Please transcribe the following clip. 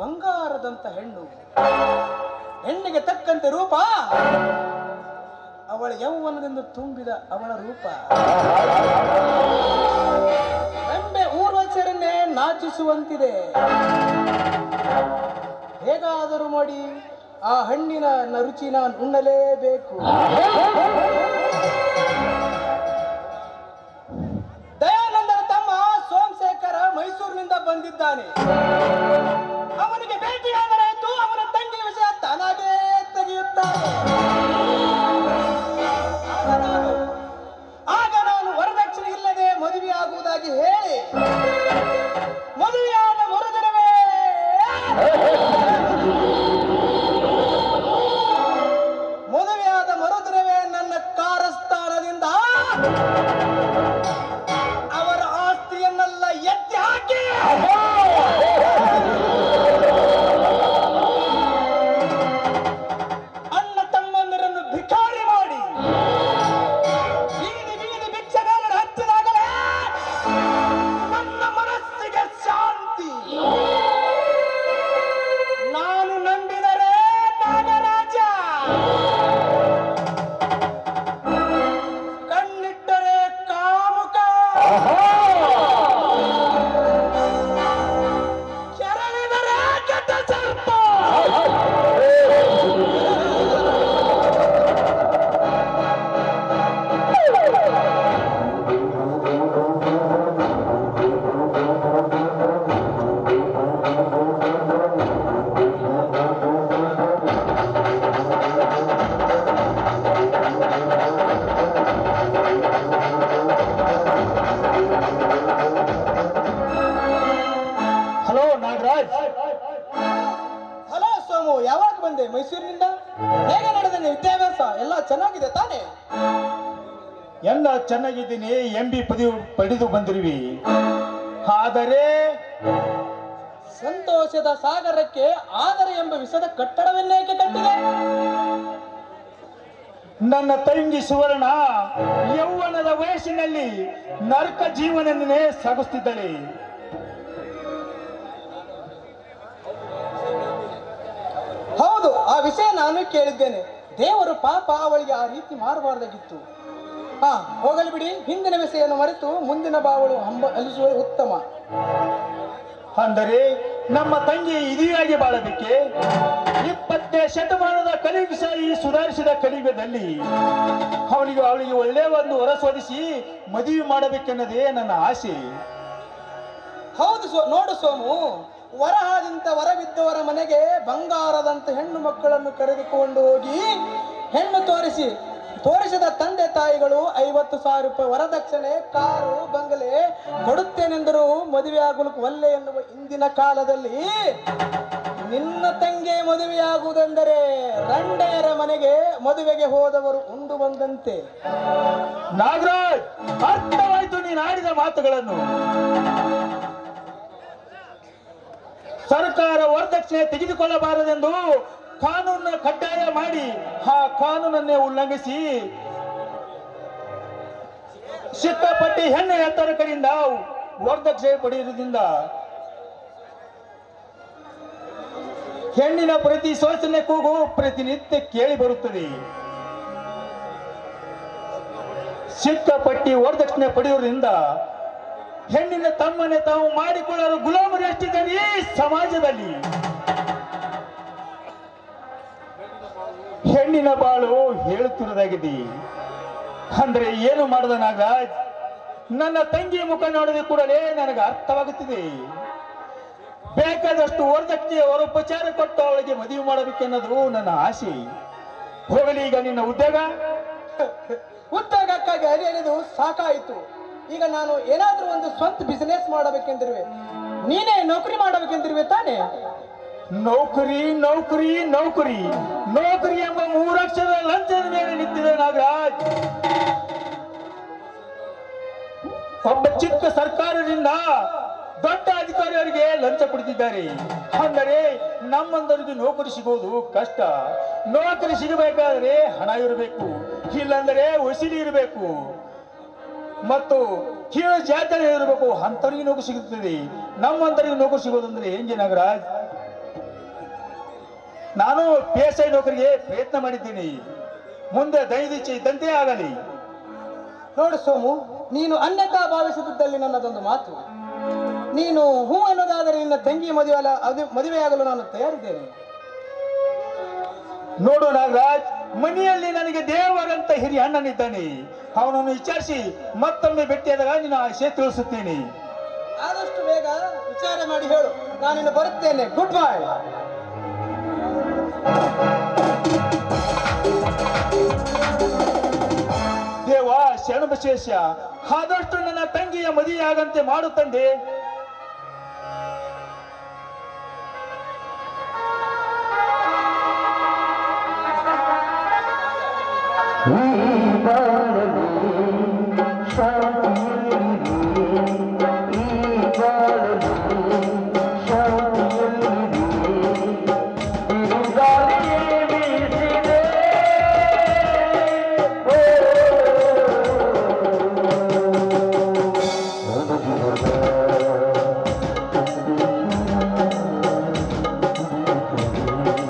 ಬಂಗಾರದಂತ ಹೆಣ್ಣು. ಹೆಣ್ಣಿಗೆ ತಕ್ಕಂತೆ ರೂಪ. ಅವಳ ಯೌವನದಿಂದ ತುಂಬಿದ ಅವಳ ರೂಪ. ಬೆಂಬೆ ಊರ್ವಚರನ್ನೇ ನಾಚಿಸುವಂತಿದೆ. ಹೇಗಾದರೂ ಮಾಡಿ ಆ ಹಣ್ಣಿನ ರುಚಿ ನಾನು ಉಣ್ಣಲೇಬೇಕು. ದಯಾನಂದನ ತಮ್ಮ ಸೋಮಶೇಖರ ಮೈಸೂರಿನಿಂದ ಬಂದಿದ್ದಾನೆ. ಬಂದೆ ಮೈಸೂರಿನಿಂದ? ಹೇಗೆ ನಡೆದ ನಿನ್ನ ವಿದ್ಯಾಭ್ಯಾಸ? ಎಲ್ಲ ಚೆನ್ನಾಗಿದೆ ತಾನೇ? ಎಲ್ಲ ಚೆನ್ನಾಗಿದ್ದೀನಿ ಎಂ ಬಿ ಪದವಿ ಪಡೆದು ಬಂದಿರುವಿ ಆದರೆ ಸಂತೋಷದ ಸಾಗರಕ್ಕೆ ಆದರೆ ಎಂಬ ವಿಷದ ಕಟ್ಟಡವನ್ನೇಕೆ ಕಟ್ಟಿದೆ? ನನ್ನ ತಂಗಿ ಸುವರ್ಣ ಯೌವನದ ವಯಸ್ಸಿನಲ್ಲಿ ನರಕ ಜೀವನನ್ನೇ ಸಾಗಿಸ್ತಿದ್ದಾಳೆ. ಆ ವಿಷಯ ನಾನು ಕೇಳಿದ್ದೇನೆ. ದೇವರು ಪಾಪ ಅವಳಿಗೆ ಆ ರೀತಿ ಮಾಡಬಾರ್ದಾಗಿತ್ತು. ಹಾ ಹೋಗಲಿ ಬಿಡಿ. ಹಿಂದಿನ ವಿಷಯವನ್ನು ಮರೆತು ಮುಂದಿನ ಬಾವಳು ಹಂಬ ಅಲಿಸುವ ಉತ್ತಮ. ಅಂದರೆ ನಮ್ಮ ತಂಗಿ ಇದಿಯಾಗಿ ಬಾಳಬೇಕೆ? ಇಪ್ಪತ್ತನೇ ಶತಮಾನದ ಕಲಿಯುಗ ಈ ಸುಧಾರಿಸಿದ ಕಲಿಯುಗದಲ್ಲಿ ಅವನಿಗೆ ಅವಳಿಗೆ ಒಳ್ಳೆಯ ಒಂದು ಹೊರಸೋದಿಸಿ ಮದುವೆ ಮಾಡಬೇಕೆನ್ನದೇ ನನ್ನ ಆಸೆ. ಹೌದು ಸೋ ನೋಡು ಸೋಮು ವರಹಾದಿಂತ ವರವಿದ್ದವರ ಮನೆಗೆ ಬಂಗಾರದಂತ ಹೆಣ್ಣು ಮಕ್ಕಳನ್ನು ಕರೆದುಕೊಂಡು ಹೋಗಿ ಹೆಣ್ಣು ತೋರಿಸಿ. ತೋರಿಸಿದ ತಂದೆ ತಾಯಿಗಳು ಐವತ್ತು ಸಾವಿರ ರೂಪಾಯಿ ವರದಕ್ಷಿಣೆ, ಕಾರು, ಬಂಗಲೆ ಕೊಡುತ್ತೇನೆಂದರು ಮದುವೆ ಆಗಲು ಒಲ್ಲೆ ಎನ್ನುವ ಇಂದಿನ ಕಾಲದಲ್ಲಿ ನಿನ್ನ ತಂಗಿ ಮದುವೆಯಾಗುವುದೆಂದರೆ ರಂಡೆಯರ ಮನೆಗೆ ಮದುವೆಗೆ ಹೋದವರು ಉಂಡು ಬಂದಂತೆ. ನಾಗರಾಜ್, ಅರ್ಥವಾಯ್ತು ಆಡಿದ ಮಾತುಗಳನ್ನು. ಸರ್ಕಾರ ವರದಕ್ಷಿಣೆ ತೆಗೆದುಕೊಳ್ಳಬಾರದೆಂದು ಕಾನೂನನ್ನ ಕಡ್ಡಾಯ ಮಾಡಿ ಆ ಕಾನೂನನ್ನೇ ಉಲ್ಲಂಘಿಸಿ ಸಿಕ್ಕಾಪಟ್ಟಿ ಹೆಣ್ಣು ಎತ್ತರ ಕಡೆಯಿಂದ ವರದಕ್ಷಿಣೆ ಪಡೆಯುವುದರಿಂದ ಹೆಣ್ಣಿನ ಪ್ರತಿ ಶೋಷಣೆ ಕೂಗು ಪ್ರತಿನಿತ್ಯ ಕೇಳಿ ಬರುತ್ತದೆ. ಸಿಕ್ಕಾಪಟ್ಟಿ ವರದಕ್ಷಿಣೆ ಪಡೆಯುವುದರಿಂದ ಹೆಣ್ಣಿನ ತಮ್ಮನೆ ತಾವು ಮಾಡಿಕೊಳ್ಳಲು ಗುಲಾಮರು ಎಷ್ಟಿದ್ದಾರೆ ಈ ಸಮಾಜದಲ್ಲಿ. ಹೆಣ್ಣಿನ ಬಾಳು ಹೇಳುತ್ತಿರುವುದಾಗಿದೆ ಅಂದ್ರೆ ಏನು ಮಾಡದ ನನ್ನ ತಂಗಿಯ ಮುಖ ನೋಡಿದ ಕೂಡಲೇ ನನಗೆ ಅರ್ಥವಾಗುತ್ತಿದೆ. ಬೇಕಾದಷ್ಟು ವರದಕ್ಷಿಣೆ ವರೋಪಚಾರ ಕೊಟ್ಟು ಅವಳಿಗೆ ಮದುವೆ ಮಾಡಬೇಕೆನ್ನೋದು ನನ್ನ ಆಸೆ. ಹೋಗಲಿ ಈಗ ನಿನ್ನ ಉದ್ಯೋಗ. ಉದ್ಯೋಗಕ್ಕಾಗಿ ಅಲಿ ಸಾಕಾಯಿತು. ಈಗ ನಾನು ಏನಾದರೂ ಒಂದು ಸ್ವಂತ ಬಿಸಿನೆಸ್ ಮಾಡಬೇಕೆಂದಿರುವೆ. ನೀನೇ ನೌಕರಿ ಮಾಡಬೇಕೆಂದಿರುವೆ ತಾನೆ? ನೌಕರಿ ನೌಕರಿ ನೌಕರಿ. ನೌಕರಿ ಎಂಬ ಮೂರಕ್ಷರ ಲಂಚದ ಮೇಲೆ ನಿಂತಿದೆ ನಾಗರಾಜ್. ಒಬ್ಬ ಚಿಕ್ಕ ಸರ್ಕಾರದಿಂದ ದೊಡ್ಡ ಅಧಿಕಾರಿಯವರಿಗೆ ಲಂಚ ಕೊಡ್ತಿದ್ದಾರೆ ಅಂದರೆ ನಮ್ಮಂದರಿಗೆ ನೌಕರಿ ಸಿಗೋದು ಕಷ್ಟ. ನೌಕರಿ ಸಿಗಬೇಕಾದ್ರೆ ಹಣ ಇರಬೇಕು, ಇಲ್ಲಾಂದರೆ ವಸೂಲಿ ಇರಬೇಕು. ಮತ್ತು ಕೀಳು ಜಾತ್ರೆ ಇರಬೇಕು, ಅಂಥವ್ರಿಗೆ ನೌಕರಿ ಸಿಗುತ್ತದೆ. ನಮ್ಮಂತರಿಗೆ ನೌಕರಿ ಸಿಗೋದಂದ್ರೆ ಹೆಂಗೆ ನಾಗರಾಜ್ ನಾನು ಪಿ ಎಸ್ ಐ ನೌಕರಿಗೆ ಪ್ರಯತ್ನ ಮಾಡಿದ್ದೀನಿ. ಮುಂದೆ ದೈದಿಚ್ಛೆ ಇದ್ದಂತೆ ಆಗಲಿ. ನೋಡು ಸೋಮು, ನೀನು ಅನ್ಯತಾ ಭಾವಿಸಿದ್ದಲ್ಲಿ ನನ್ನದೊಂದು ಮಾತು. ನೀನು ಹೂ ಅನ್ನೋದಾದರೆ ನಿನ್ನ ತಂಗಿ ಮದುವೆ ಮದುವೆಯಾಗಲು ನಾನು ತಯಾರಿದ್ದೇನೆ. ನೋಡು ನಾಗರಾಜ್, ಮನೆಯಲ್ಲಿ ನನಗೆ ದೇವರಂತ ಹಿರಿಯ ಅಣ್ಣನಿದ್ದಾನೆ. ಅವನನ್ನು ವಿಚಾರಿಸಿ ಮತ್ತೊಮ್ಮೆ ಭೇಟಿಯಾದಾಗ ನಿನ್ನ ಆಶಯ ತಿಳಿಸುತ್ತೇನೆ. ಆದಷ್ಟು ಬೇಗ ವಿಚಾರ ಮಾಡಿ ಹೇಳು. ನಾನಿನ್ನು ಬರುತ್ತೇನೆ. ಗುಡ್ ಬಾಯ್ ದೇವ ಶರಣಬಶೇಷ ಆದಷ್ಟು ನನ್ನ ತಂಗಿಯ ಮದುವೆಯಾಗಂತೆ ಮಾಡು ತಂದೆ. ಈ ಬಾಳಲಿ ಶಾಂತಿ